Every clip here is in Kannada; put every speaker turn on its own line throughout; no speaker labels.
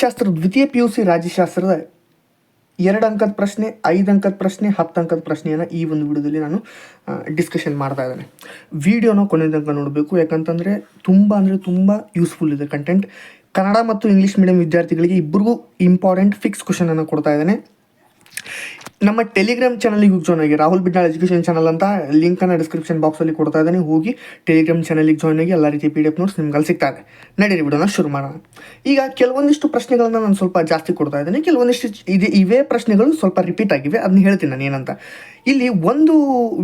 ರಾಜ್ಯಶಾಸ್ತ್ರ ದ್ವಿತೀಯ ಪಿ ಯು ಸಿ ರಾಜ್ಯಶಾಸ್ತ್ರದ ಎರಡು ಅಂಕದ ಪ್ರಶ್ನೆ, ಐದು ಅಂಕದ ಪ್ರಶ್ನೆ, ಹತ್ತು ಅಂಕದ ಪ್ರಶ್ನೆಯನ್ನು ಈ ಒಂದು ವಿಡಿಯೋದಲ್ಲಿ ನಾನು ಡಿಸ್ಕಷನ್ ಮಾಡ್ತಾ ಇದ್ದೇನೆ. ವಿಡಿಯೋನ ಕೊನೆ ತನಕ ನೋಡಬೇಕು. ಯಾಕಂತಂದರೆ ತುಂಬ ಅಂದರೆ ತುಂಬ ಯೂಸ್ಫುಲ್ ಇದೆ ಕಂಟೆಂಟ್ ಕನ್ನಡ ಮತ್ತು ಇಂಗ್ಲೀಷ್ ಮೀಡಿಯಂ ವಿದ್ಯಾರ್ಥಿಗಳಿಗೆ ಇಬ್ಬರಿಗೂ ಇಂಪಾರ್ಟೆಂಟ್ ಫಿಕ್ಸ್ ಕ್ವಶನನ್ನು ಕೊಡ್ತಾ ಇದ್ದೇನೆ. ನಮ್ಮ ಟೆಲಿಗ್ರಾಮ್ ಚಾನಲ್ಗೆ ಜಾಯ್ನ್ ಆಗಿ. ರಾಹುಲ್ ಬಿಡ್ನಾಳ್ ಎಜುಕೇಶನ್ ಚಾನಲ್ ಅಂತ ಲಿಂಕನ್ನು ಡಿಸ್ಕ್ರಿಪ್ಷನ್ ಬಾಕ್ಸಲ್ಲಿ ಕೊಡ್ತಾ ಇದ್ದಾನೆ. ಹೋಗಿ ಟೆಲಿಗ್ರಾಮ್ ಚಾನಲ್ಗೆ ಜಾಯ್ನ್ ಆಗಿ ಎಲ್ಲ ರೀತಿ ಪಿ ಡಿ ಎಫ್ ನೋಟ್ಸ್ ನಿಮ್ಗೆ ಅಲ್ಲಿ ಸಿಗ್ತಾ ಇದೆ ನಡೀರಿ ವಿಡಿಯೋನ ಶುರು ಮಾಡೋಣ. ಈಗ ಕೆಲವೊಂದಿಷ್ಟು ಪ್ರಶ್ನೆಗಳನ್ನ ನಾನು ಸ್ವಲ್ಪ ಜಾಸ್ತಿ ಕೊಡ್ತಾ ಇದ್ದೀನಿ. ಕೆಲವೊಂದಿಷ್ಟು ಇದೆ, ಇವೇ ಪ್ರಶ್ನೆಗಳು ಸ್ವಲ್ಪ ರಿಪೀಟ್ ಆಗಿವೆ. ಅದನ್ನ ಹೇಳ್ತೀನಿ ನಾನು ಏನಂತ ಇಲ್ಲಿ ಒಂದು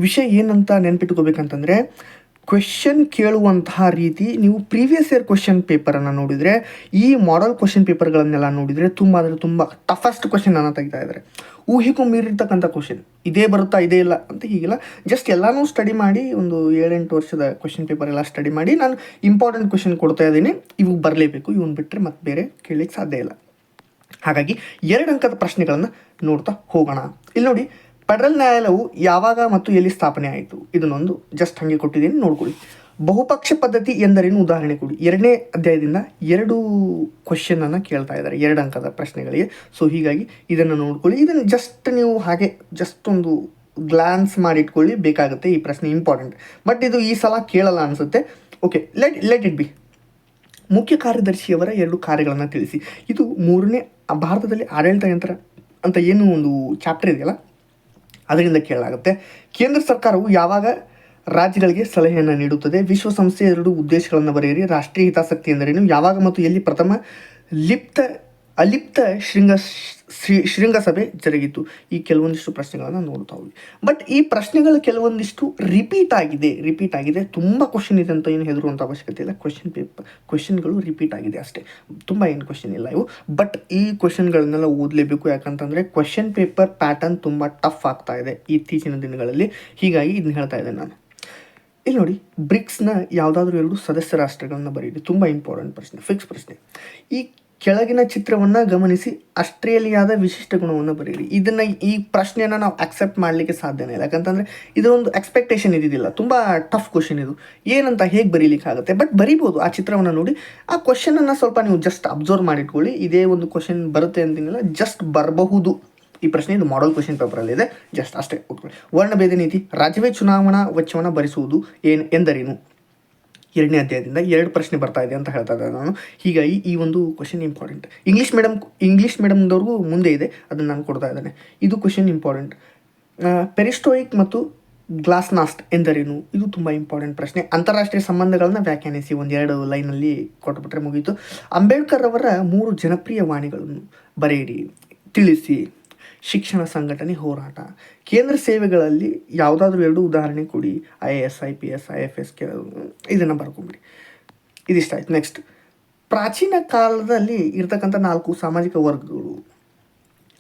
ವಿಷಯ ಏನಂತ ನೆನ್ಪಿಟ್ಕೋಬೇಕಂತಂದರೆ ಕ್ವೆಶನ್ ಕೇಳುವಂತಹ ರೀತಿ ನೀವು ಪ್ರೀವಿಯಸ್ ಇಯರ್ ಕ್ವೆಶನ್ ಪೇಪರನ್ನು ನೋಡಿದರೆ, ಈ ಮಾಡಲ್ ಕ್ವೆಶನ್ ಪೇಪರ್ಗಳನ್ನೆಲ್ಲ ನೋಡಿದರೆ ತುಂಬ ಅಂದರೆ ತುಂಬ ಟಫೆಸ್ಟ್ ಕ್ವೆಶನ್ ಅನ್ನು ತೆಗಿತಾ ಇದ್ದಾರೆ ಊಹಿಗೂ ಮೀರಿರ್ತಕ್ಕಂಥ ಕ್ವಶನ್ ಇದೇ ಬರುತ್ತಾ, ಇದೇ ಇಲ್ಲ ಅಂತ ಹೀಗಿಲ್ಲ. ಜಸ್ಟ್ ಎಲ್ಲನೂ ಸ್ಟಡಿ ಮಾಡಿ, ಒಂದು ಏಳೆಂಟು ವರ್ಷದ ಕ್ವೆಶನ್ ಪೇಪರ್ ಎಲ್ಲ ಸ್ಟಡಿ ಮಾಡಿ, ನಾನು ಇಂಪಾರ್ಟೆಂಟ್ ಕ್ವೆಶನ್ ಕೊಡ್ತಾ ಇದ್ದೀನಿ. ಇವು ಬರಲೇಬೇಕು, ಇವನು ಬಿಟ್ಟರೆ ಮತ್ತೆ ಬೇರೆ ಕೇಳಲಿಕ್ಕೆ ಸಾಧ್ಯ ಇಲ್ಲ. ಹಾಗಾಗಿ ಎರಡು ಅಂಕದ ಪ್ರಶ್ನೆಗಳನ್ನು ನೋಡ್ತಾ ಹೋಗೋಣ. ಇಲ್ಲಿ ನೋಡಿ ಫೆಡರಲ್ ನ್ಯಾಯಾಲಯವು ಯಾವಾಗ ಮತ್ತು ಎಲ್ಲಿ ಸ್ಥಾಪನೆ ಆಯಿತು? ಇದನ್ನೊಂದು ಜಸ್ಟ್ ಹಾಗೆ ಕೊಟ್ಟಿದ್ದೀನಿ, ನೋಡ್ಕೊಳ್ಳಿ. ಬಹುಪಕ್ಷ ಪದ್ಧತಿ ಎಂದರೇನು? ಉದಾಹರಣೆ ಕೊಡಿ. ಎರಡನೇ ಅಧ್ಯಾಯದಿಂದ ಎರಡು ಕ್ವಶನನ್ನು ಕೇಳ್ತಾ ಇದ್ದಾರೆ, ಎರಡು ಅಂಕದ ಪ್ರಶ್ನೆಗಳಿಗೆ. ಸೊ ಹೀಗಾಗಿ ಇದನ್ನು ನೋಡ್ಕೊಳ್ಳಿ. ಇದನ್ನು ಜಸ್ಟ್ ನೀವು ಹಾಗೆ ಜಸ್ಟ್ ಒಂದು ಗ್ಲಾನ್ಸ್ ಮಾಡಿಟ್ಕೊಳ್ಳಿ ಬೇಕಾಗುತ್ತೆ ಈ ಪ್ರಶ್ನೆ ಇಂಪಾರ್ಟೆಂಟ್ ಬಟ್ ಇದು ಈ ಸಲ ಕೇಳಲ್ಲ ಅನಿಸುತ್ತೆ. Okay let let it be ಮುಖ್ಯ ಕಾರ್ಯದರ್ಶಿಯವರ ಎರಡು ಕಾರ್ಯಗಳನ್ನು ತಿಳಿಸಿ. ಇದು ಮೂರನೇ, ಭಾರತದಲ್ಲಿ ಆಡಳಿತ ಯಂತ್ರ ಅಂತ ಏನು ಒಂದು ಚಾಪ್ಟರ್ ಇದೆಯಲ್ಲ? ಅದರಿಂದ ಕೇಳಲಾಗುತ್ತೆ. ಕೇಂದ್ರ ಸರ್ಕಾರವು ಯಾವಾಗ ರಾಜ್ಯಗಳಿಗೆ ಸಲಹೆಯನ್ನು ನೀಡುತ್ತದೆ? ವಿಶ್ವಸಂಸ್ಥೆ ಎರಡು ಉದ್ದೇಶಗಳನ್ನು ಬರೆಯಿರಿ. ರಾಷ್ಟ್ರೀಯ ಹಿತಾಸಕ್ತಿ ಎಂದರೇನು? ಯಾವಾಗ ಮತ್ತು ಎಲ್ಲಿ ಪ್ರಥಮ ಲಿಪ್ತ ಅಲಿಪ್ತ ಶೃಂಗ ಶೃಂಗಸಭೆ ಜರುಗಿತು. ಈ ಕೆಲವೊಂದಿಷ್ಟು ಪ್ರಶ್ನೆಗಳನ್ನು ನೋಡ್ತಾ ಹೋಗಿ. ಬಟ್ ಈ ಪ್ರಶ್ನೆಗಳು ಕೆಲವೊಂದಿಷ್ಟು ರಿಪೀಟ್ ಆಗಿದೆ. ರಿಪೀಟ್ ಆಗಿದೆ. ತುಂಬ ಕ್ವಶನ್ ಇದೆ ಅಂತ ಏನು ಹೆದರುವಂಥ ಅವಶ್ಯಕತೆ ಇಲ್ಲ. ಕ್ವಶನ್ ಪೇಪರ್ ಕ್ವಶನ್ಗಳು ರಿಪೀಟ್ ಆಗಿದೆ ಅಷ್ಟೇ. ತುಂಬ ಏನು ಕ್ವಶನ್ ಇಲ್ಲ ಇವು. ಬಟ್ ಈ ಕ್ವಶನ್ಗಳನ್ನೆಲ್ಲ ಓದಲೇಬೇಕು. ಯಾಕಂತಂದರೆ ಕ್ವಶನ್ ಪೇಪರ್ ಪ್ಯಾಟರ್ನ್ ತುಂಬ ಟಫ್ ಆಗ್ತಾ ಇದೆ ಇತ್ತೀಚಿನ ದಿನಗಳಲ್ಲಿ. ಹೀಗಾಗಿ ಇದನ್ನ ಹೇಳ್ತಾ ಇದ್ದೇನೆ ನಾನು. ಇಲ್ಲಿ ನೋಡಿ ಬ್ರಿಕ್ಸ್ನ ಯಾವುದಾದ್ರೂ ಎರಡು ಸದಸ್ಯ ರಾಷ್ಟ್ರಗಳನ್ನ ಬರೀರಿ ತುಂಬ ಇಂಪಾರ್ಟೆಂಟ್ ಪ್ರಶ್ನೆ ಫಿಕ್ಸ್ ಪ್ರಶ್ನೆ. ಈ ಕೆಳಗಿನ ಚಿತ್ರವನ್ನು ಗಮನಿಸಿ, ಆಸ್ಟ್ರೇಲಿಯಾದ ವಿಶಿಷ್ಟ ಗುಣವನ್ನು ಬರೀರಿ. ಇದನ್ನು ಈ ಪ್ರಶ್ನೆಯನ್ನು ನಾವು ಅಕ್ಸೆಪ್ಟ್ ಮಾಡಲಿಕ್ಕೆ ಸಾಧ್ಯನೇ ಇಲ್ಲ. ಯಾಕಂತಂದರೆ ಇದೊಂದು ಎಕ್ಸ್ಪೆಕ್ಟೇಷನ್ ಇದ್ದಿದ್ದಿಲ್ಲ. ತುಂಬ ಟಫ್ ಕ್ವಶನ್ ಇದು. ಏನಂತ ಹೇಗೆ ಬರೀಲಿಕ್ಕೆ ಆಗುತ್ತೆ ಬಟ್ ಬರಿಬೋದು ಆ ಚಿತ್ರವನ್ನು ನೋಡಿ. ಆ ಕ್ವಶನನ್ನು ಸ್ವಲ್ಪ ನೀವು ಜಸ್ಟ್ ಅಬ್ಸರ್ವ್ ಮಾಡಿಟ್ಕೊಳ್ಳಿ. ಇದೇ ಒಂದು ಕ್ವಶನ್ ಬರುತ್ತೆ ಅಂತೇನಿಲ್ಲ ಜಸ್ಟ್ ಬರಬಹುದು. ಈ ಪ್ರಶ್ನೆ ಇದು ಮಾಡಲ್ ಕ್ವಶನ್ ಪೇಪರಲ್ಲಿ ಇದೆ ಜಸ್ಟ್ ಅಷ್ಟೇ ವರ್ಣಭೇದ ನೀತಿ, ರಾಜ್ಯವೇ ಚುನಾವಣಾ ವೆಚ್ಚವನ್ನು ಭರಿಸುವುದು ಏನು, ಎಂದರೇನು? ಎರಡನೇ ಅಧ್ಯಾಯದಿಂದ ಎರಡು ಪ್ರಶ್ನೆ ಬರ್ತಾ ಇದೆ ಅಂತ ಹೇಳ್ತಾ ಇದ್ದೆ ನಾನು. ಹೀಗಾಗಿ ಈ ಒಂದು question important English medium English ಮೀಡಿಯಮ್ದವ್ರಿಗೂ ಮುಂದೆ ಇದೆ, ಅದನ್ನು ನಾನು ಕೊಡ್ತಾ ಇದ್ದೇನೆ. ಇದು ಕ್ವಶನ್ ಇಂಪಾರ್ಟೆಂಟ್ ಪೆರಿಸ್ಟೋಯಿಕ್ ಮತ್ತು ಗ್ಲಾಸ್ನಾಸ್ಟ್ ಎಂದರೇನು? ಇದು ತುಂಬ ಇಂಪಾರ್ಟೆಂಟ್ ಪ್ರಶ್ನೆ. ಅಂತಾರಾಷ್ಟ್ರೀಯ ಸಂಬಂಧಗಳನ್ನ ವ್ಯಾಖ್ಯಾನಿಸಿ ಒಂದೆರಡು ಲೈನಲ್ಲಿ ಕೊಟ್ಟುಬಿಟ್ರೆ ಮುಗೀತು. ಅಂಬೇಡ್ಕರ್ ಅವರ ಮೂರು ಜನಪ್ರಿಯ ವಾಣಿಗಳನ್ನು ಬರೆಯಿರಿ, ತಿಳಿಸಿ. ಶಿಕ್ಷಣ ಸಂಘಟನೆ ಹೋರಾಟ. ಕೇಂದ್ರ ಸೇವೆಗಳಲ್ಲಿ ಯಾವುದಾದ್ರೂ ಎರಡು ಉದಾಹರಣೆ ಕೊಡಿ. I A S I P S I F S K ಇದನ್ನು ಬರ್ಕೊಂಬಿಡಿ. ಇದಿಷ್ಟ ಆಯ್ತು. ನೆಕ್ಸ್ಟ್ ಪ್ರಾಚೀನ ಕಾಲದಲ್ಲಿ ಇರ್ತಕ್ಕಂಥ ನಾಲ್ಕು ಸಾಮಾಜಿಕ ವರ್ಗಗಳು.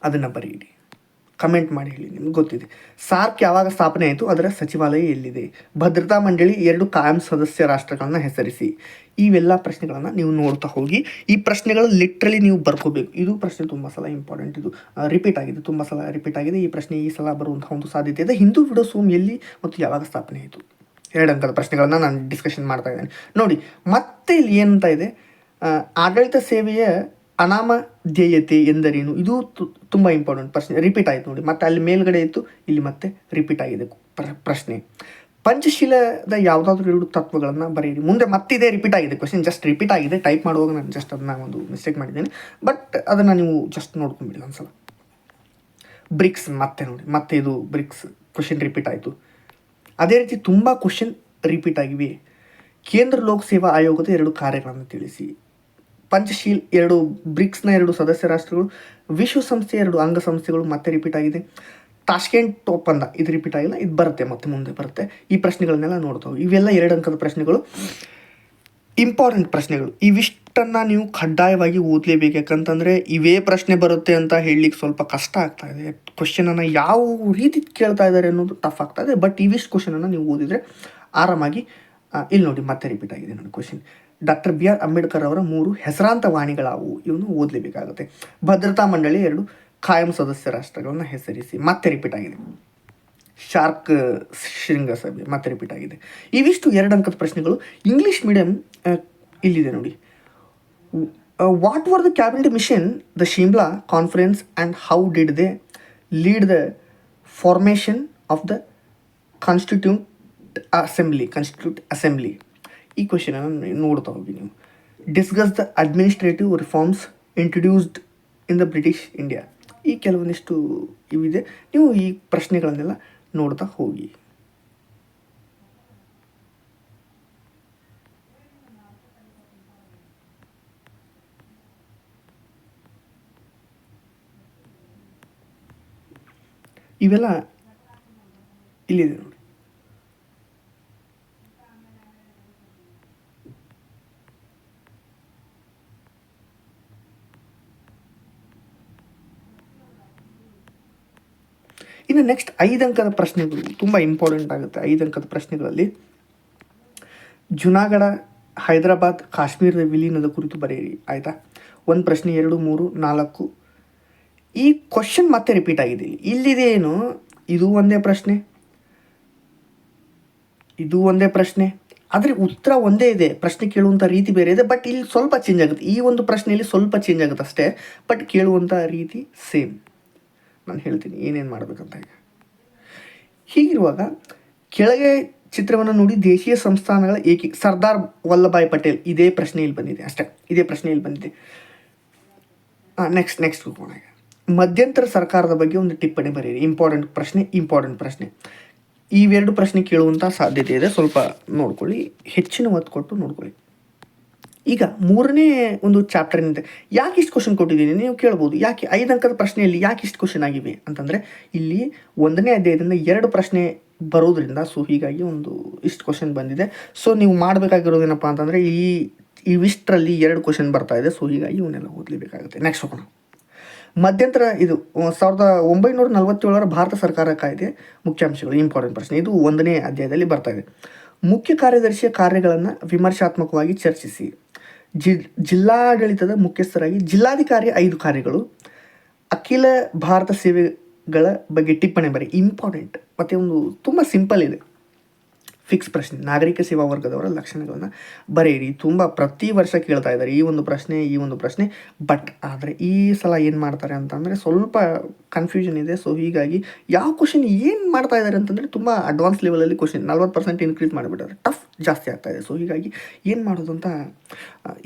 ಅದನ್ನು ಬರೆಯಿರಿ ಕಮೆಂಟ್ ಮಾಡಿ ಹೇಳಿ, ನಿಮ್ಗೆ ಗೊತ್ತಿದೆ. ಸಾರ್ಕ್ ಯಾವಾಗ ಸ್ಥಾಪನೆ ಆಯಿತು, ಅದರ ಸಚಿವಾಲಯ ಎಲ್ಲಿದೆ? ಭದ್ರತಾ ಮಂಡಳಿ ಎರಡು ಕಾಯಂ ಸದಸ್ಯ ರಾಷ್ಟ್ರಗಳನ್ನು ಹೆಸರಿಸಿ. ಇವೆಲ್ಲ ಪ್ರಶ್ನೆಗಳನ್ನು ನೀವು ನೋಡ್ತಾ ಹೋಗಿ, ಈ ಪ್ರಶ್ನೆಗಳು ಲಿಟ್ರಲಿ ನೀವು ಬರ್ಕೋಬೇಕು. ಇದು ಪ್ರಶ್ನೆ ತುಂಬ ಸಲ ಇಂಪಾರ್ಟೆಂಟ್ ಇದು. ರಿಪೀಟ್ ಆಗಿದೆ, ತುಂಬ ಸಲ ರಿಪೀಟ್ ಆಗಿದೆ. ಈ ಪ್ರಶ್ನೆ ಈ ಸಲ ಬರುವಂತಹ ಒಂದು ಸಾಧ್ಯತೆ ಇದೆ. ಹಿಂದೂ ವಿಡೋಸೋಮ್ ಎಲ್ಲಿ ಮತ್ತು ಯಾವಾಗ ಸ್ಥಾಪನೆ ಆಯಿತು? ಎರಡು ಅಂಕದ ಪ್ರಶ್ನೆಗಳನ್ನು ನಾನು ಡಿಸ್ಕಷನ್ ಮಾಡ್ತಾ ಇದ್ದೇನೆ. ನೋಡಿ, ಮತ್ತೆ ಇಲ್ಲಿ ಏನಂತ ಇದೆ? ಆಡಳಿತ ಸೇವೆಯ ಅನಾಮಧೇಯತೆ ಎಂದರೇನು? ಇದು ತುಂಬ ಇಂಪಾರ್ಟೆಂಟ್ ಪ್ರಶ್ನೆ. ರಿಪೀಟ್ ಆಯಿತು ನೋಡಿ. ಮತ್ತೆ ಅಲ್ಲಿ ಮೇಲ್ಗಡೆ ಇತ್ತು, ಇಲ್ಲಿ ಮತ್ತೆ ರಿಪೀಟ್ ಆಗಿದೆ ಪ್ರ- ಪ್ರಶ್ನೆ. ಪಂಚಶೀಲದ ಯಾವುದಾದ್ರೂ ಎರಡು ತತ್ವಗಳನ್ನು ಬರೆಯಿರಿ. ಮುಂದೆ ಮತ್ತಿದೆ ರಿಪೀಟ್ ಆಗಿದೆ ಕ್ವಶನ್ ಜಸ್ಟ್ ರಿಪೀಟ್ ಆಗಿದೆ. ಟೈಪ್ ಮಾಡುವಾಗ ನಾನು ಜಸ್ಟ್ ಅದನ್ನ ಒಂದು ಮಿಸ್ಟೇಕ್ ಮಾಡಿದ್ದೇನೆ. ಬಟ್ ಅದನ್ನು ನೀವು ಜಸ್ಟ್ ನೋಡ್ಕೊಂಬಿಡಿ ಒಂದ್ಸಲ. ಬ್ರಿಕ್ಸ್ ಮತ್ತೆ ನೋಡಿ. ಮತ್ತೆ ಇದು ಬ್ರಿಕ್ಸ್ ಕ್ವಶನ್ ರಿಪೀಟ್ ಆಯಿತು. ಅದೇ ರೀತಿ ತುಂಬ ಕ್ವಶನ್ ರಿಪೀಟ್ ಆಗಿವೆ. ಕೇಂದ್ರ ಲೋಕ ಸೇವಾ ಆಯೋಗದ ಎರಡು ಕಾರ್ಯಗಳನ್ನು ತಿಳಿಸಿ. ಪಂಚಶೀಲ್ ಎರಡು, ಬ್ರಿಕ್ಸ್ನ ಎರಡು ಸದಸ್ಯ ರಾಷ್ಟ್ರಗಳು, ವಿಶ್ವಸಂಸ್ಥೆಯ ಎರಡು ಅಂಗಸಂಸ್ಥೆಗಳು ಮತ್ತೆ ರಿಪೀಟ್ ಆಗಿದೆ. ತಾಷ್ಕೆಂಟ್ ಒಪ್ಪಂದ, ಇದು ರಿಪೀಟ್ ಆಗಿಲ್ಲ, ಇದು ಬರುತ್ತೆ, ಮತ್ತೆ ಮುಂದೆ ಬರುತ್ತೆ. ಈ ಪ್ರಶ್ನೆಗಳನ್ನೆಲ್ಲ ನೋಡ್ತಾವೆ ಇವೆಲ್ಲ ಎರಡು ಅಂಕದ ಪ್ರಶ್ನೆಗಳು. ಇಂಪಾರ್ಟೆಂಟ್ ಪ್ರಶ್ನೆಗಳು. ಇವಿಷ್ಟನ್ನು ನೀವು ಕಡ್ಡಾಯವಾಗಿ ಓದಲೇಬೇಕು, ಯಾಕಂತಂದರೆ ಇವೇ ಪ್ರಶ್ನೆ ಬರುತ್ತೆ ಅಂತ ಹೇಳಲಿಕ್ಕೆ ಸ್ವಲ್ಪ ಕಷ್ಟ ಆಗ್ತಾ ಇದೆ. ಕ್ವಶನನ್ನು ಯಾವ ರೀತಿ ಕೇಳ್ತಾ ಇದ್ದಾರೆ ಅನ್ನೋದು ಟಫ್ ಆಗ್ತಾ ಇದೆ ಬಟ್ ಇವಿಷ್ಟು ಕ್ವಶನನ್ನು ನೀವು ಓದಿದರೆ ಆರಾಮಾಗಿ ಇಲ್ಲಿ ನೋಡಿ, ಮತ್ತೆ ರಿಪೀಟ್ ಆಗಿದೆ ನೋಡಿ question doctor B R Ambedkar ಅವರ ಮೂರು ಹೆಸರಾಂತ ವಾಣಿಗಳಾವು. ಇವನು ಓದಲೇಬೇಕಾಗುತ್ತೆ. ಭದ್ರತಾ ಮಂಡಳಿ ಎರಡು ಖಾಯಂ ಸದಸ್ಯ ರಾಷ್ಟ್ರಗಳನ್ನು ಹೆಸರಿಸಿ. ಮತ್ತೆ ರಿಪೀಟ್ ಆಗಿದೆ. ಶಾರ್ಕ್ ಶೃಂಗಸಭೆ ಮತ್ತೆ ರಿಪೀಟ್ ಆಗಿದೆ. ಇವಿಷ್ಟು ಎರಡು ಅಂಕದ ಪ್ರಶ್ನೆಗಳು. ಇಂಗ್ಲೀಷ್ ಮೀಡಿಯಂ ಇಲ್ಲಿದೆ ನೋಡಿ. What was the cabinet mission the Shimla conference and how did they lead the formation of the constitute assembly constitute assembly ಈ ಕ್ವಶನನ್ನು ನೋಡ್ತಾ ಹೋಗಿ ನೀವು. Discuss the administrative reforms introduced in the British India ಈ ಕೆಲವೊಂದಿಷ್ಟು ಇವಿದೆ. ನೀವು ಈ ಪ್ರಶ್ನೆಗಳನ್ನೆಲ್ಲ ನೋಡ್ತಾ ಹೋಗಿ. ಇವೆಲ್ಲ ಇಲ್ಲಿದೆ ನೋಡಿ ಇನ್ನು ನೆಕ್ಸ್ಟ್ ಐದು ಅಂಕದ ಪ್ರಶ್ನೆಗಳು ತುಂಬ ಇಂಪಾರ್ಟೆಂಟ್ ಆಗುತ್ತೆ. ಐದು ಅಂಕದ ಪ್ರಶ್ನೆಗಳಲ್ಲಿ. ಜುನಾಗಢ ಹೈದರಾಬಾದ್, ಕಾಶ್ಮೀರದ ವಿಲೀನದ ಕುರಿತು ಬರೆಯಿರಿ. ಆಯಿತಾ? ಒಂದು ಪ್ರಶ್ನೆ, ಎರಡು, ಮೂರು, ನಾಲ್ಕು. ಈ ಕ್ವಶನ್ ಮತ್ತೆ ರಿಪೀಟ್ ಆಗಿದೆ. ಇಲ್ಲಿದೇನು? ಇದು ಒಂದೇ ಪ್ರಶ್ನೆ. ಇದು ಒಂದೇ ಪ್ರಶ್ನೆ. ಆದರೆ ಉತ್ತರ ಒಂದೇ ಇದೆ. ಪ್ರಶ್ನೆ ಕೇಳುವಂಥ ರೀತಿ ಬೇರೆ ಇದೆ. ಬಟ್ ಇಲ್ಲಿ ಸ್ವಲ್ಪ ಚೇಂಜ್ ಆಗುತ್ತೆ. ಈ ಒಂದು ಪ್ರಶ್ನೆಯಲ್ಲಿ ಸ್ವಲ್ಪ ಚೇಂಜ್ ಆಗುತ್ತೆ ಅಷ್ಟೇ. ಬಟ್ ಕೇಳುವಂಥ ರೀತಿ ಸೇಮ್ ನಾನು ಹೇಳ್ತೀನಿ, ಏನೇನು ಮಾಡಬೇಕಂತ ಈಗ. ಹೀಗಿರುವಾಗ ಕೆಳಗೆ ಚಿತ್ರವನ್ನು ನೋಡಿ ದೇಶೀಯ ಸಂಸ್ಥಾನಗಳ ಏಕಿ, ಸರ್ದಾರ್ ವಲ್ಲಭಾಯ್ ಪಟೇಲ್, ಇದೇ ಪ್ರಶ್ನೆಯಲ್ಲಿ ಬಂದಿದೆ ಅಷ್ಟೇ, ಇದೇ ಪ್ರಶ್ನೆಯಲ್ಲಿ ಬಂದಿದೆ. ನೆಕ್ಸ್ಟ್ ನೆಕ್ಸ್ಟ್ ಹೋಗೋಣ ಈಗ. ಮಧ್ಯಂತರ ಸರ್ಕಾರದ ಬಗ್ಗೆ ಒಂದು ಟಿಪ್ಪಣಿ ಬರೆಯಿರಿ ಇಂಪಾರ್ಟೆಂಟ್ ಪ್ರಶ್ನೆ ಇಂಪಾರ್ಟೆಂಟ್ ಪ್ರಶ್ನೆ. ಇವೆರಡು ಪ್ರಶ್ನೆ ಕೇಳುವಂಥ ಸಾಧ್ಯತೆ ಇದೆ, ಸ್ವಲ್ಪ ನೋಡ್ಕೊಳ್ಳಿ, ಹೆಚ್ಚಿನ ಒತ್ತು ಕೊಟ್ಟು ನೋಡ್ಕೊಳ್ಳಿ. ಈಗ ಮೂರನೇ ಒಂದು ಚಾಪ್ಟರ್ ಏನಿದೆ ಯಾಕೆ ಇಷ್ಟು ಕ್ವಶನ್ ಕೊಟ್ಟಿದ್ದೀನಿ? ನೀವು ಕೇಳ್ಬೋದು. ಯಾಕೆ ಐದು ಅಂಕದ ಪ್ರಶ್ನೆಯಲ್ಲಿ ಯಾಕೆ ಇಷ್ಟು ಕ್ವಶನ್ ಆಗಿವೆ? ಅಂತಂದರೆ, ಇಲ್ಲಿ ಒಂದನೇ ಅಧ್ಯಾಯದಿಂದ ಎರಡು ಪ್ರಶ್ನೆ ಬರೋದ್ರಿಂದ ಸೊ ಹೀಗಾಗಿ ಒಂದು ಇಷ್ಟು ಕ್ವಶನ್ ಬಂದಿದೆ. ಸೊ ನೀವು ಮಾಡಬೇಕಾಗಿರೋದೇನಪ್ಪ ಅಂತಂದರೆ, ಈ ಇವಿಷ್ಟರಲ್ಲಿ ಎರಡು ಕ್ವಶನ್ ಬರ್ತಾ ಇದೆ ಸೊ ಹೀಗಾಗಿ ಇವನ್ನೆಲ್ಲ ಓದಲೇಬೇಕಾಗುತ್ತೆ. ನೆಕ್ಸ್ಟ್ ಹೋಗೋಣ. ಮಧ್ಯಂತರ ಇದು ಸಾವಿರದ ಒಂಬೈನೂರ ನಲವತ್ತೇಳರ ಭಾರತ ಸರ್ಕಾರ ಕಾಯ್ದೆ ಮುಖ್ಯಾಂಶಗಳು ಇಂಪಾರ್ಟೆಂಟ್ ಪ್ರಶ್ನೆ. ಇದು ಒಂದನೇ ಅಧ್ಯಾಯದಲ್ಲಿ ಬರ್ತಾ ಇದೆ. ಮುಖ್ಯ ಕಾರ್ಯದರ್ಶಿಯ ಕಾರ್ಯಗಳನ್ನು ವಿಮರ್ಶಾತ್ಮಕವಾಗಿ ಚರ್ಚಿಸಿ. ಜಿ, ಜಿಲ್ಲಾಡಳಿತದ ಮುಖ್ಯಸ್ಥರಾಗಿ ಜಿಲ್ಲಾಧಿಕಾರಿ ಐದು ಕಾರ್ಯಗಳು. ಅಖಿಲ ಭಾರತ ಸೇವೆಗಳ ಬಗ್ಗೆ ಟಿಪ್ಪಣಿ ಬರೀ ಇಂಪಾರ್ಟೆಂಟ್ ಮತ್ತು ಒಂದು ತುಂಬ ಸಿಂಪಲ್ ಇದೆ. ಫಿಕ್ಸ್ ಪ್ರಶ್ನೆ. ನಾಗರಿಕ ಸೇವಾ ವರ್ಗದವರ ಲಕ್ಷಣಗಳನ್ನು ಬರೆಯಿರಿ. ತುಂಬ ಪ್ರತಿ ವರ್ಷ ಕೇಳ್ತಾ ಇದ್ದಾರೆ ಈ ಒಂದು ಪ್ರಶ್ನೆ, ಈ ಒಂದು ಪ್ರಶ್ನೆ. ಬಟ್ ಆದರೆ ಈ ಸಲ ಏನು ಮಾಡ್ತಾರೆ ಅಂತಂದರೆ ಸ್ವಲ್ಪ ಕನ್ಫ್ಯೂಷನ್ ಇದೆ. ಸೊ ಹೀಗಾಗಿ ಯಾವ ಕ್ವಶನ್ ಏನು ಮಾಡ್ತಾ ಇದ್ದಾರೆ ಅಂತಂದರೆ ತುಂಬ ಅಡ್ವಾನ್ಸ್ ಲೆವೆಲಲ್ಲಿ ಕ್ವಶನ್ ನಲ್ವತ್ತು ಪರ್ಸೆಂಟ್ ಇನ್ಕ್ರೀಸ್ ಮಾಡಿಬಿಟ್ಟಾರೆ. ಟಫ್ ಜಾಸ್ತಿ ಆಗ್ತಾ ಇದೆ. ಸೊ ಹೀಗಾಗಿ ಏನು ಮಾಡೋದು ಅಂತ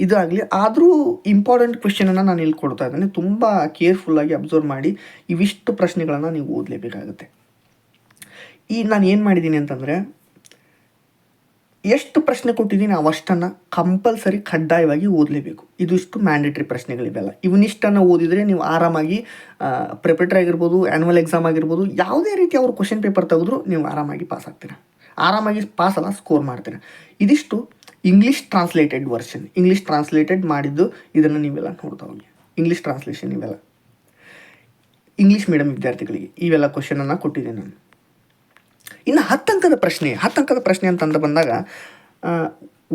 ಇದಾಗಲಿ. ಆದರೂ ಇಂಪಾರ್ಟೆಂಟ್ ಕ್ವೆಶನನ್ನು ನಾನು ಇಲ್ಲಿ ಕೊಡ್ತಾ ಇದ್ದೇನೆ. ತುಂಬ ಕೇರ್ಫುಲ್ಲಾಗಿ ಅಬ್ಸರ್ವ್ ಮಾಡಿ ಇವಿಷ್ಟು ಪ್ರಶ್ನೆಗಳನ್ನು ನೀವು ಓದಲೇಬೇಕಾಗುತ್ತೆ. ಈ ನಾನು ಏನು ಮಾಡಿದ್ದೀನಿ ಅಂತಂದರೆ ಎಷ್ಟು ಪ್ರಶ್ನೆ ಕೊಟ್ಟಿದ್ದೀನಿ ಅವಷ್ಟನ್ನು ಕಂಪಲ್ಸರಿ ಕಡ್ಡಾಯವಾಗಿ ಓದಲೇಬೇಕು. ಇದಿಷ್ಟು ಮ್ಯಾಂಡೇಟ್ರಿ ಪ್ರಶ್ನೆಗಳಿವೆಲ್ಲ. ಇವನಿಷ್ಟನ್ನು ಓದಿದರೆ ನೀವು ಆರಾಮಾಗಿ ಪ್ರಿಪರೇಟರ್ ಆಗಿರ್ಬೋದು ಆ್ಯನ್ಯುವಲ್ ಎಕ್ಸಾಮ್ ಆಗಿರ್ಬೋದು, ಯಾವುದೇ ರೀತಿ ಅವರು ಕ್ವಶನ್ ಪೇಪರ್ ತೆಗೆದ್ರು ನೀವು ಆರಾಮಾಗಿ ಪಾಸ್ ಆಗ್ತೀರಾ. ಆರಾಮಾಗಿ ಪಾಸ್ ಅಲ್ಲ ಸ್ಕೋರ್ ಮಾಡ್ತೀರಾ. ಇದಿಷ್ಟು English translated version English translated ಮಾಡಿದ್ದು ಇದನ್ನು ನೀವೆಲ್ಲ ನೋಡ್ತಾ ಹೋಗಿ. ಇಂಗ್ಲೀಷ್ ಟ್ರಾನ್ಸ್ಲೇಷನ್ ಇವೆಲ್ಲ. ಇಂಗ್ಲೀಷ್ ಮೀಡಿಯಂ ವಿದ್ಯಾರ್ಥಿಗಳಿಗೆ ಇವೆಲ್ಲ ಕ್ವಶನನ್ನು ಕೊಟ್ಟಿದ್ದೀನಿ ನಾನು. ಇನ್ನು ಹತ್ತಂಕದ ಪ್ರಶ್ನೆ ಹತ್ತಂಕದ ಪ್ರಶ್ನೆ ಅಂತಂದು ಬಂದಾಗ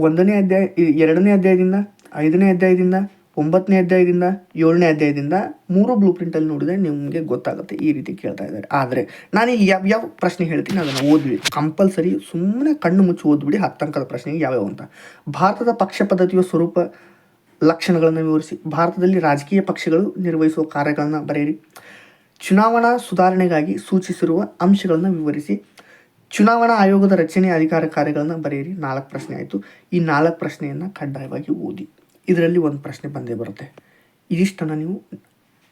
ಒಂದನೇ ಅಧ್ಯಾಯ ಎರಡನೇ ಅಧ್ಯಾಯದಿಂದ, ಐದನೇ ಅಧ್ಯಾಯದಿಂದ, ಒಂಬತ್ತನೇ ಅಧ್ಯಾಯದಿಂದ, ಏಳನೇ ಅಧ್ಯಾಯದಿಂದ ಮೂರು ಬ್ಲೂ ಪ್ರಿಂಟಲ್ಲಿ ನೋಡಿದ್ರೆ ನಿಮಗೆ ಗೊತ್ತಾಗುತ್ತೆ ಈ ರೀತಿ ಕೇಳ್ತಾ ಇದ್ದಾರೆ. ಆದರೆ ನಾನು ಇಲ್ಲಿ ಯಾವ ಪ್ರಶ್ನೆ ಹೇಳ್ತೀನಿ ಅದನ್ನು ಓದ್ವಿ ಕಂಪಲ್ಸರಿ ಸುಮ್ಮನೆ ಕಣ್ಣು ಮುಚ್ಚಿ ಓದ್ಬಿಡಿ ಹತ್ತಂಕದ ಪ್ರಶ್ನೆ ಯಾವ್ಯಾವ ಅಂತ. ಭಾರತದ ಪಕ್ಷ ಪದ್ಧತಿಯ ಸ್ವರೂಪ ಲಕ್ಷಣಗಳನ್ನು ವಿವರಿಸಿ. ಭಾರತದಲ್ಲಿ ರಾಜಕೀಯ ಪಕ್ಷಗಳು ನಿರ್ವಹಿಸುವ ಕಾರ್ಯಗಳನ್ನು ಬರೆಯಿರಿ. ಚುನಾವಣಾ ಸುಧಾರಣೆಗಾಗಿ ಸೂಚಿಸಿರುವ ಅಂಶಗಳನ್ನು ವಿವರಿಸಿ. ಚುನಾವಣಾ ಆಯೋಗದ ರಚನೆ ಅಧಿಕಾರ ಕಾರ್ಯಗಳನ್ನು ಬರೆಯಿರಿ. ನಾಲ್ಕು ಪ್ರಶ್ನೆ ಆಯಿತು. ಈ ನಾಲ್ಕು ಪ್ರಶ್ನೆಯನ್ನು ಕಡ್ಡಾಯವಾಗಿ ಓದಿ. ಇದರಲ್ಲಿ ಒಂದು ಪ್ರಶ್ನೆ ಬಂದೇ ಬರುತ್ತೆ. ಇದಿಷ್ಟನ್ನು ನೀವು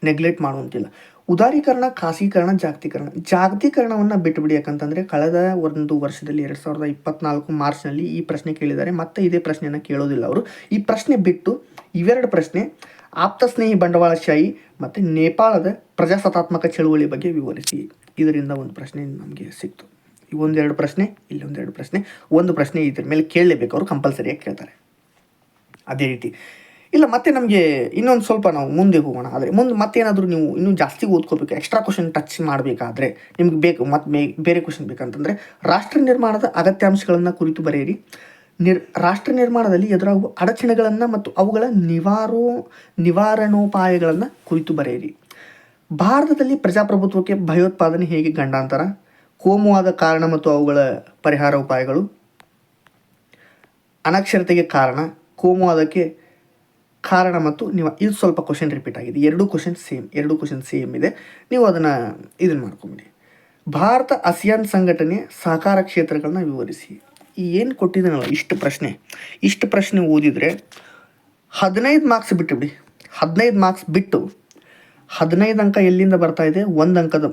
ನೆಗ್ಲೆಕ್ಟ್ ಮಾಡುವಂತಿಲ್ಲ. ಉದಾರೀಕರಣ, ಖಾಸಗೀಕರಣ, ಜಾಗತೀಕರಣ. ಜಾಗತೀಕರಣವನ್ನು ಬಿಟ್ಟುಬಿಡಿ ಯಾಕಂತಂದರೆ ಕಳೆದ ಒಂದು ವರ್ಷದಲ್ಲಿ ಎರಡು ಸಾವಿರದ ಇಪ್ಪತ್ನಾಲ್ಕು ಮಾರ್ಚ್ನಲ್ಲಿ ಈ ಪ್ರಶ್ನೆ ಕೇಳಿದ್ದಾರೆ. ಮತ್ತೆ ಇದೇ ಪ್ರಶ್ನೆಯನ್ನು ಕೇಳೋದಿಲ್ಲ ಅವರು. ಈ ಪ್ರಶ್ನೆ ಬಿಟ್ಟು ಇವೆರಡು ಪ್ರಶ್ನೆ ಆಪ್ತ ಸ್ನೇಹಿ ಬಂಡವಾಳಶಾಹಿ ಮತ್ತು ನೇಪಾಳದ ಪ್ರಜಾಸತ್ತಾತ್ಮಕ ಚಳುವಳಿ ಬಗ್ಗೆ ವಿವರಿಸಿ. ಇದರಿಂದ ಒಂದು ಪ್ರಶ್ನೆ ನಮಗೆ ಸಿಕ್ತು. ಈ ಒಂದೆರಡು ಪ್ರಶ್ನೆ, ಇಲ್ಲಿ ಒಂದೆರಡು ಪ್ರಶ್ನೆ, ಒಂದು ಪ್ರಶ್ನೆ ಇದ್ರ ಮೇಲೆ ಕೇಳಲೇಬೇಕು. ಅವರು ಕಂಪಲ್ಸರಿಯಾಗಿ ಕೇಳ್ತಾರೆ. ಅದೇ ರೀತಿ. ಇಲ್ಲ, ಮತ್ತೆ ನಮಗೆ ಇನ್ನೊಂದು ಸ್ವಲ್ಪ ನಾವು ಮುಂದೆ ಹೋಗೋಣ. ಆದರೆ ಮುಂದೆ ಮತ್ತೇನಾದರೂ ನೀವು ಇನ್ನೂ ಜಾಸ್ತಿ ಓದ್ಕೋಬೇಕು ಎಕ್ಸ್ಟ್ರಾ ಕ್ವಶನ್ ಟಚ್ ಮಾಡಬೇಕಾದ್ರೆ ನಿಮ್ಗೆ ಬೇಕು ಮತ್ತು ಬೇರೆ ಕ್ವಶನ್ ಬೇಕಂತಂದರೆ, ರಾಷ್ಟ್ರ ನಿರ್ಮಾಣದ ಅಗತ್ಯಾಂಶಗಳನ್ನು ಕುರಿತು ಬರೆಯಿರಿ. ನಿರ್, ರಾಷ್ಟ್ರ ನಿರ್ಮಾಣದಲ್ಲಿ ಎದುರಾಗುವ ಅಡಚಣೆಗಳನ್ನು ಮತ್ತು ಅವುಗಳ ನಿವಾರೋ, ನಿವಾರಣೋಪಾಯಗಳನ್ನು ಕುರಿತು ಬರೆಯಿರಿ. ಭಾರತದಲ್ಲಿ ಪ್ರಜಾಪ್ರಭುತ್ವಕ್ಕೆ ಭಯೋತ್ಪಾದನೆ ಹೇಗೆ ಗಂಡಾಂತರ? ಕೋಮುವಾದ ಕಾರಣ ಮತ್ತು ಅವುಗಳ ಪರಿಹಾರ ಉಪಾಯಗಳು. ಅನಕ್ಷರತೆಗೆ ಕಾರಣ, ಕೋಮುವಾದಕ್ಕೆ ಕಾರಣ ಮತ್ತು ನೀವು, ಇದು ಸ್ವಲ್ಪ ಕ್ವಶನ್ ರಿಪೀಟ್ ಆಗಿದೆ. ಎರಡು ಕ್ವಶನ್ ಸೇಮ್ ಎರಡು ಕ್ವಶನ್ ಸೇಮ್ ಇದೆ. ನೀವು ಅದನ್ನು ಇದನ್ನು ಮಾಡ್ಕೊಂಬಿಡಿ. ಭಾರತ ಅಸಿಯಾನ್ ಸಂಘಟನೆ ಸಹಕಾರ ಕ್ಷೇತ್ರಗಳನ್ನ ವಿವರಿಸಿ. ಈ ಏನು ಕೊಟ್ಟಿದ್ದಾನಲ್ಲ, ಇಷ್ಟು ಪ್ರಶ್ನೆ. ಇಷ್ಟು ಪ್ರಶ್ನೆ ಓದಿದರೆ ಹದಿನೈದು ಮಾರ್ಕ್ಸ್ ಬಿಟ್ಟು ಬಿಡಿ. ಹದಿನೈದು ಮಾರ್ಕ್ಸ್ ಬಿಟ್ಟು ಹದಿನೈದು ಅಂಕ ಎಲ್ಲಿಂದ ಬರ್ತಾ ಇದೆ? ಒಂದು ಅಂಕದ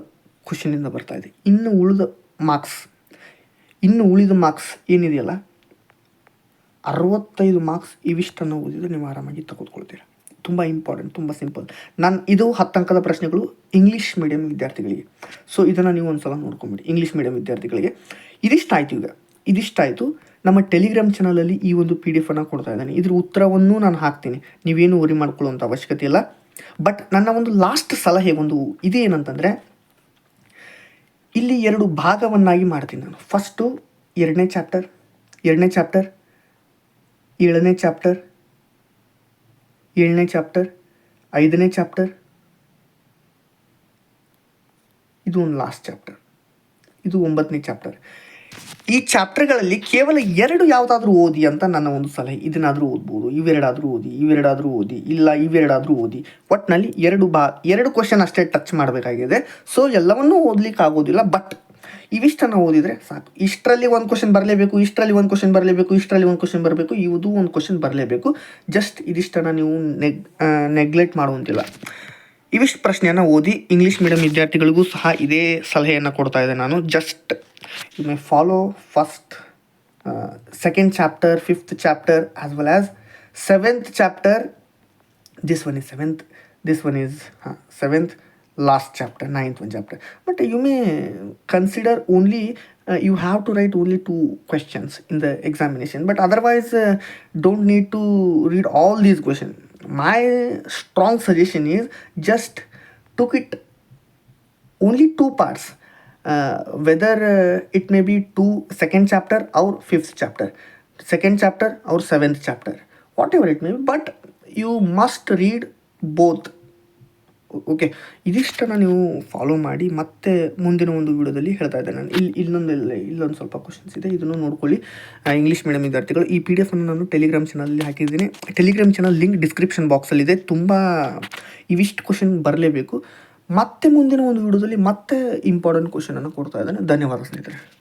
ಕ್ವಶನಿಂದ ಬರ್ತಾ ಇದೆ. ಇನ್ನು ಉಳಿದ ಮಾರ್ಕ್ಸ್ ಇನ್ನು ಉಳಿದ ಮಾರ್ಕ್ಸ್ ಏನಿದೆಯಲ್ಲ? ಅರವತ್ತೈದು ಮಾರ್ಕ್ಸ್ ಇವಿಷ್ಟನ್ನು ಓದಿದ್ರೆ ನೀವು ಆರಾಮಾಗಿ ತೆಗೆದುಕೊಳ್ತೀರ. ತುಂಬ ಇಂಪಾರ್ಟೆಂಟ್ ತುಂಬ ಸಿಂಪಲ್ ನಾನು ಇದು ಹತ್ತಂಕದ ಪ್ರಶ್ನೆಗಳು ಇಂಗ್ಲೀಷ್ ಮೀಡಿಯಂ ವಿದ್ಯಾರ್ಥಿಗಳಿಗೆ. ಸೊ ಇದನ್ನು ನೀವು ಒಂದು ಸಲ ನೋಡ್ಕೊಂಬಿಡಿ. ಇಂಗ್ಲೀಷ್ ಮೀಡಿಯಂ ವಿದ್ಯಾರ್ಥಿಗಳಿಗೆ. ಇದಿಷ್ಟಾಯಿತು ಈಗ. ಇದಿಷ್ಟಾಯಿತು. ನಮ್ಮ ಟೆಲಿಗ್ರಾಮ್ ಚಾನಲಲ್ಲಿ ಈ ಒಂದು ಪಿ ಡಿ ಎಫನ್ನು ಕೊಡ್ತಾ ಇದ್ದಾನೆ. ಇದ್ರ ಉತ್ತರವನ್ನು ನಾನು ಹಾಕ್ತೀನಿ. ನೀವೇನು ವರಿ ಮಾಡ್ಕೊಳ್ಳುವಂಥ ಅವಶ್ಯಕತೆ ಇಲ್ಲ. ಬಟ್ ನನ್ನ ಒಂದು ಲಾಸ್ಟ್ ಸಲಹೆ ಒಂದು ಇದೇನಂತಂದರೆ ಇಲ್ಲಿ ಎರಡು ಭಾಗವನ್ನಾಗಿ ಮಾಡ್ತೀನಿ ನಾನು. ಫಸ್ಟು ಎರಡನೇ ಚಾಪ್ಟರ್ ಎರಡನೇ ಚಾಪ್ಟರ್ ಏಳನೇ ಚಾಪ್ಟರ್ ಏಳನೇ ಚಾಪ್ಟರ್ ಐದನೇ ಚಾಪ್ಟರ್ ಇದು ಒಂದು ಲಾಸ್ಟ್ ಚಾಪ್ಟರ್ ಇದು ಒಂಬತ್ತನೇ ಚಾಪ್ಟರ್ ಈ ಚಾಪ್ಟರ್ಗಳಲ್ಲಿ ಕೇವಲ ಎರಡು ಯಾವುದಾದ್ರೂ ಓದಿ ಅಂತ ನನ್ನ ಒಂದು ಸಲಹೆ. ಇದನ್ನಾದರೂ ಓದ್ಬೋದು, ಇವೆರಡಾದರೂ ಓದಿ ಇವೆರಡಾದರೂ ಓದಿ, ಇಲ್ಲ ಇವೆರಡಾದರೂ ಓದಿ. ಒಟ್ಟಿನಲ್ಲಿ ಎರಡು ಬಾ, ಎರಡು ಕ್ವಶನ್ ಅಷ್ಟೇ ಟಚ್ ಮಾಡಬೇಕಾಗಿದೆ. ಸೊ, ಎಲ್ಲವನ್ನೂ ಓದ್ಲಿಕ್ಕೆ ಆಗೋದಿಲ್ಲ ಬಟ್ ಇವಿಷ್ಟನ್ನು ಓದಿದರೆ ಸಾಕು. ಇಷ್ಟರಲ್ಲಿ ಒಂದು ಕ್ವಶನ್ ಬರಲೇಬೇಕು, ಇಷ್ಟರಲ್ಲಿ ಒಂದು ಕ್ವಶನ್ ಬರಲೇಬೇಕು, ಇಷ್ಟರಲ್ಲಿ ಒಂದು ಕ್ವಶನ್ ಬರಬೇಕು, ಇವುದು ಒಂದು ಕ್ವಶನ್ ಬರಲೇಬೇಕು. ಜಸ್ಟ್ ಇದಿಷ್ಟನ್ನು ನೀವು ನೆಗ್ ನೆಗ್ಲೆಕ್ಟ್ ಮಾಡುವಂತಿಲ್ಲ. ಇವಿಷ್ಟು ಪ್ರಶ್ನೆಯನ್ನು ಓದಿ, ಇಂಗ್ಲೀಷ್ ಮೀಡಿಯಂ ವಿದ್ಯಾರ್ಥಿಗಳಿಗೂ ಸಹ ಇದೇ ಸಲಹೆಯನ್ನು ಕೊಡ್ತಾ ಇದ್ದೆ ನಾನು. Just You may follow first, uh, second chapter, fifth chapter, as well as seventh chapter. This one is seventh, this one is uh, seventh, last chapter, ninth one chapter. But you may consider only uh, you have to write only two questions in the examination but otherwise uh, don't need to read all these questions my strong suggestion is just took it only two parts uh, it may be two second chapter second fifth chapter second chapter ಅವ್ರ seventh chapter whatever it may be but you must read both okay ಇದಿಷ್ಟನ್ನು ನೀವು ಫಾಲೋ ಮಾಡಿ ಮತ್ತೆ ಮುಂದಿನ ಒಂದು ವಿಡಿಯೋದಲ್ಲಿ ಹೇಳ್ತಾ ಇದ್ದೆ ನಾನು. ಇಲ್ಲಿ ಇನ್ನೊಂದು ಇಲ್ಲೊಂದು ಸ್ವಲ್ಪ ಕ್ವಶನ್ಸ್ ಇದೆ. ಇದನ್ನು ನೋಡ್ಕೊಳ್ಳಿ. ಇಂಗ್ಲೀಷ್ ಮೀಡಿಯಂ ವಿದ್ಯಾರ್ಥಿಗಳು ಈ ಪಿ ಡಿ ಎಫನ್ನು ನಾನು ಟೆಲಿಗ್ರಾಮ್ ಚಾನಲ್ಲಿ ಹಾಕಿದ್ದೀನಿ. ಟೆಲಿಗ್ರಾಮ್ ಚಾನಲ್ ಲಿಂಕ್ ಡಿಸ್ಕ್ರಿಪ್ಷನ್ ಬಾಕ್ಸಲ್ಲಿದೆ ತುಂಬ ಇವಿಷ್ಟು ಕ್ವಶನ್ ಬರಲೇಬೇಕು. ಮತ್ತೆ ಮುಂದಿನ ಒಂದು ವಿಡಿಯೋದಲ್ಲಿ ಮತ್ತೆ ಇಂಪಾರ್ಟೆಂಟ್ ಕ್ವಶನನ್ನು ಕೊಡ್ತಾ ಇದ್ದೇನೆ. ಧನ್ಯವಾದ ಸ್ನೇಹಿತರೆ.